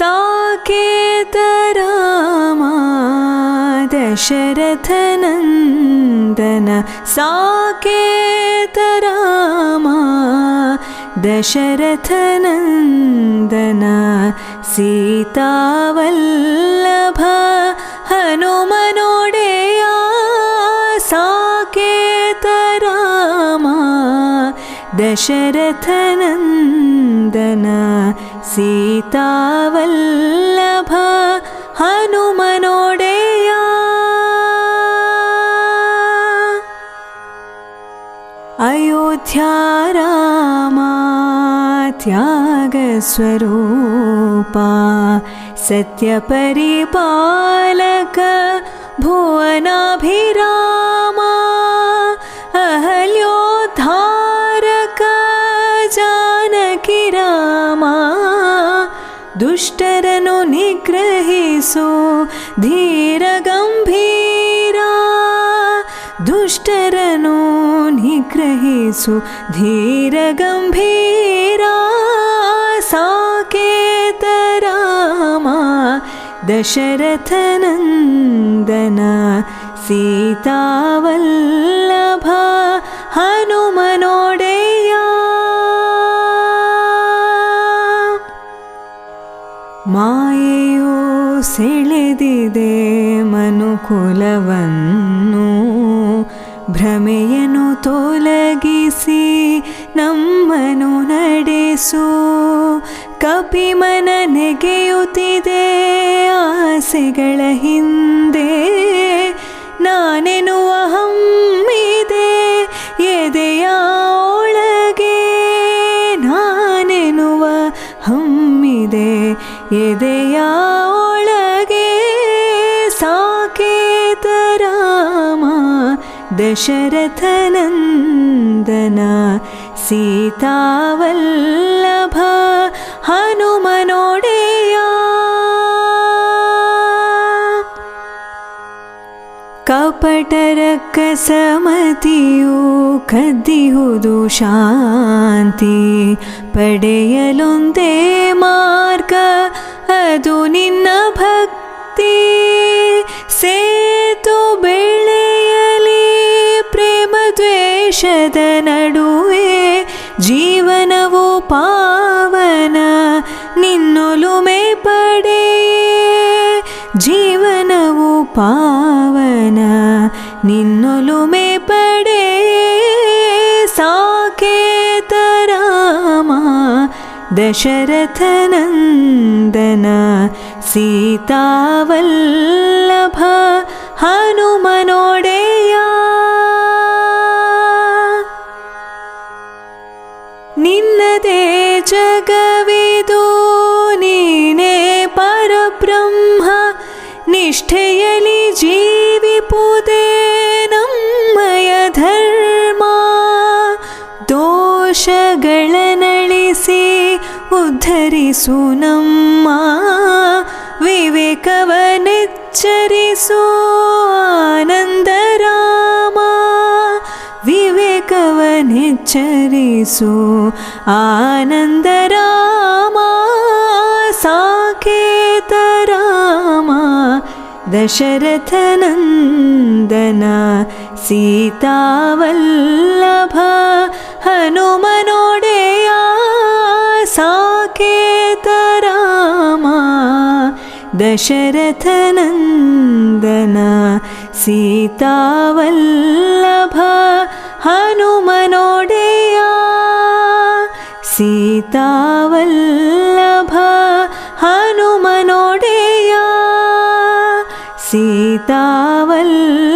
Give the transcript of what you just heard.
साकेतरामा दशरथनन्दन साकेतरामा दशरथनन्दन सीतावल्लभ हनुमनोडेया साकेतरामा दशरथनन्दन सीतावल्लभ हनुमनोडेया अयोध्या रामा त्यागस्वरूपा सत्यपरिपालक भुवनाभिरामा दुष्टरनु निग्रहिसो धीरगम्भीरा। दुष्टरनु निग्रहिसु धीरगम्भीरा। साकेतरामा दशरथनन्दन सीतावल्लभ ಮಾಯೆಯು ಸೆಳೆದಿದೆ ಮನುಕುಲವನ್ನು. ಭ್ರಮೆಯನ್ನು ತೊಲಗಿಸಿ ನಮ್ಮನು ನಡೆಸು. ಕಪಿಮನ ನೆಗೆಯುತ್ತಿದೆ ಆಸೆಗಳ ಹಿಂದೆ. ನಾನೆನ್ನುವ ಹಮ್ಮಿದೆ ಎದೆಯ ಒಳಗೆ. ನಾನೆನ್ನುವ ಹಮ್ಮಿದೆ ಎದೆಯ ದಶರಥನಂದನ ಸೀತಾವಲ್ಲಭ ಹನುಮನೋಡೆಯ ಕಪಟರಕ್ಕ ಸಮತಿಯು ಕದ್ದಿಹುದು ಶಾಂತಿ ಪಡೆಯಲೊಂದೇ ಮಾರ್ಗ ಅದು ನಿನ್ನ ಭಕ್ತಿ ದ್ವೇಷದ ನಡುವೆ ಜೀವನವು ಪಾವನ ನಿನ್ನೊಲುಮೆ ಪಡೆಯೇ ಜೀವನವು ಪಾವನ ನಿನ್ನೊಲುಮೆ ಪಡೆ ಸಾಕೇತರಾಮ ದಶರಥನಂದನ ಸೀತಾವಲ್ಲಭ ಹನುಮನೋಡೆಯ जगविदो नीने परब्रह्म निष्ठयलि जीविपुतेनं मय धर्म। दोषि उद्धरिसु नम्मा। विवेकवनिच्चोनन्द आनन्द राम साखे तराम दशरथनन्दना सीता वल्लभा हनुमनोडया साखे तराम दशरथ नन्दना सीता वल्लभा ഹനുമനോടെയാ. സീതാവല്ലഭ ഹനുമനോടെയാ. സീതാവല്ല